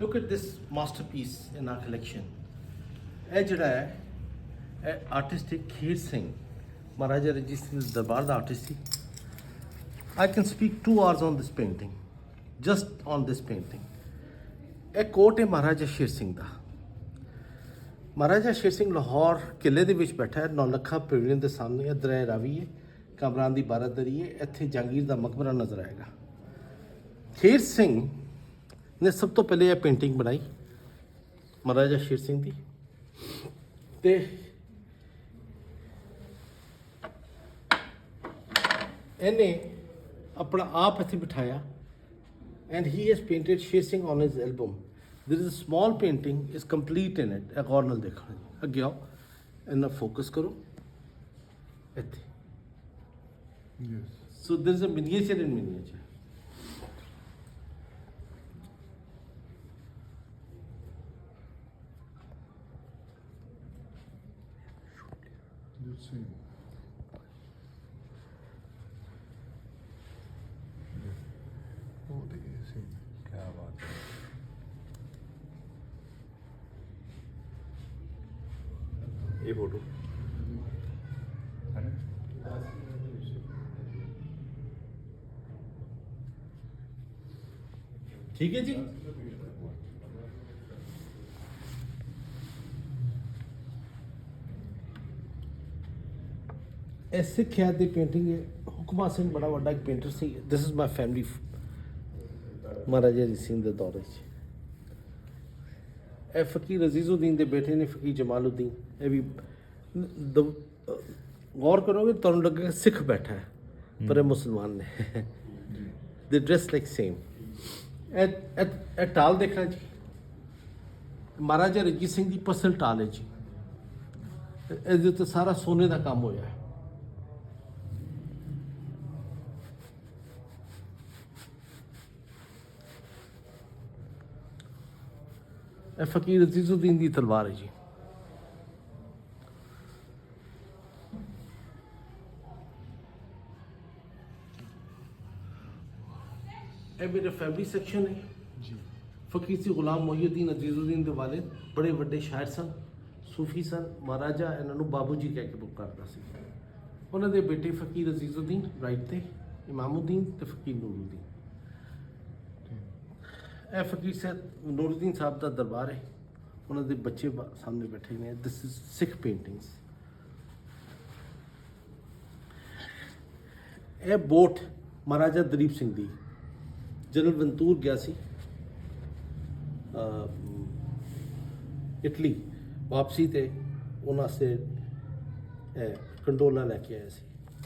Look at this masterpiece in our collection ਇਹ ਜਿਹੜਾ ਹੈ, ਇਹ ਆਰਟਿਸਟ ਖੀਰ ਸਿੰਘ, ਮਹਾਰਾਜਾ ਰਣਜੀਤ ਸਿੰਘ ਦੇ ਦਰਬਾਰ ਦਾ artist C. I can speak two hours on this painting just on this painting ਇਹ ਕੋਟ ਹੈ ਮਹਾਰਾਜਾ ਸ਼ੇਰ ਸਿੰਘ ਦਾ। ਮਹਾਰਾਜਾ ਸ਼ੇਰ ਸਿੰਘ ਲਾਹੌਰ ਕਿਲੇ ਦੇ ਵਿੱਚ ਬੈਠਾ ਹੈ, ਨੌਲੱਖਾ ਪਵੇਲੀਅਨ ਦੇ ਸਾਹਮਣੇ ਇੱਧਰ ਹੈ ਰਾਵੀ ਹੈ, ਕਮਰਾਨ ਦੀ ਬਾਰਾਦਰੀ ਹੈ, ਇੱਥੇ ਜਹਾਂਗੀਰ ਦਾ ਮਕਬਰਾ ਨਜ਼ਰ ਆਏਗਾ। ਸ਼ੇਰ ਸਿੰਘ ਨੇ ਸਭ ਤੋਂ ਪਹਿਲੇ ਇਹ ਪੇਂਟਿੰਗ ਬਣਾਈ ਮਹਾਰਾਜਾ ਸ਼ੇਰ ਸਿੰਘ ਦੀ ਤੇ ਇਹਨੇ ਆਪਣਾ ਆਪ ਇੱਥੇ ਬਿਠਾਇਆ and he has painted Sher Singh on his album. There is a small painting, is complete in it. ਇਹ ਗੌਰ ਨਾਲ ਦੇਖਣਾ ਜੀ ਅੱਗੇ ਆਓ ਇਹਨਾਂ ਫੋਕਸ ਕਰੋ ਇੱਥੇ Yes. So there is a miniature 뉴스인 어디 계신 क्या बात है ये फोटो अरे ठीक है जी ਇਹ ਸਿੱਖ ਹੈ ਦੀ ਪੇਂਟਿੰਗ ਹੈ। ਹੁਕਮਾ ਸਿੰਘ ਬੜਾ ਵੱਡਾ ਇੱਕ painter C. This is my family Maharaja ji Singh ਦੇ ਦੌਰ 'ਚ। ਇਹ ਫਕੀਰ ਅਜ਼ੀਜ਼ੁਦੀਨ ਦੇ ਬੇਟੇ ਨੇ ਫਕੀਰ ਜਮਾਲੁਦੀਨ। ਇਹ ਵੀ ਗੌਰ ਕਰੋਗੇ ਤੁਹਾਨੂੰ ਲੱਗੇਗਾ ਸਿੱਖ ਬੈਠਾ ਹੈ ਪਰ ਇਹ ਮੁਸਲਮਾਨ ਨੇ। ਦੇ ਡਰੈਸ ਲਾਈਕ ਸੇਮ ਇਹ ਇਹ ਟਾਲ ਦੇਖਣਾ ਜੀ। ਮਹਾਰਾਜਾ ਰਣਜੀਤ ਸਿੰਘ ਦੀ ਪਰਸਨਲ ਟਾਲ ਹੈ ਜੀ। ਇਹ- ਇਹਦੇ ਉੱਤੇ ਸਾਰਾ ਸੋਨੇ ਦਾ ਕੰਮ ਹੋਇਆ ਹੈ। ਇਹ ਫਕੀਰ ਅਜ਼ੀਜ਼ੁਦੀਨ ਦੀ ਤਲਵਾਰ ਹੈ ਜੀ। ਇਹ ਮੇਰੇ ਫੈਮਿਲੀ ਸੈਕਸ਼ਨ ਹੈ। जी ਫਕੀਰ ਸੀ ਗੁਲਾਮ ਮੋਹੀਉਦੀਨ ਅਜ਼ੀਜ਼ੁਦੀਨ ਦੇ ਵਾਲਿਦ। ਬੜੇ ਵੱਡੇ ਸ਼ਾਇਰ ਸਨ ਸੂਫੀ ਸਨ। ਮਹਾਰਾਜਾ ਇਹਨਾਂ ਨੂੰ ਬਾਬੂ ਜੀ ਕਹਿ ਕੇ ਪੁੱਤ ਕਰਦਾ ਸੀ। ਉਹਨਾਂ ਦੇ ਬੇਟੇ ਫਕੀਰ ਅਜ਼ੀਜ਼ੁਦੀਨ ਰਾਈਟ ਤੇ ਇਮਾਮੁਦੀਨ ਤੇ ਫਕੀਰ ਨੂਰੁਦੀਨ। ਇਹ ਫਕੀਰ ਸਾਹਿਬ, ਨੂਰਦੀਨ ਸਾਹਿਬ ਦਾ ਦਰਬਾਰ ਹੈ। ਉਹਨਾਂ ਦੇ ਬੱਚੇ ਸਾਹਮਣੇ ਬੈਠੇ ਨੇ। ਦਿਸ ਇਜ਼ ਸਿੱਖ ਪੇਂਟਿੰਗਸ ਇਹ ਬੋਟ ਮਹਾਰਾਜਾ ਦਲੀਪ ਸਿੰਘ ਦੀ। ਜਨਰਲ ਬੰਤੂਰ ਗਿਆ ਸੀ। ਇਟਲੀ ਵਾਪਸੀ ਤੇ ਉਹਨਾਂ ਸੇ ਕੰਡੋਲਾ ਲੈ ਕੇ ਆਇਆ ਸੀ।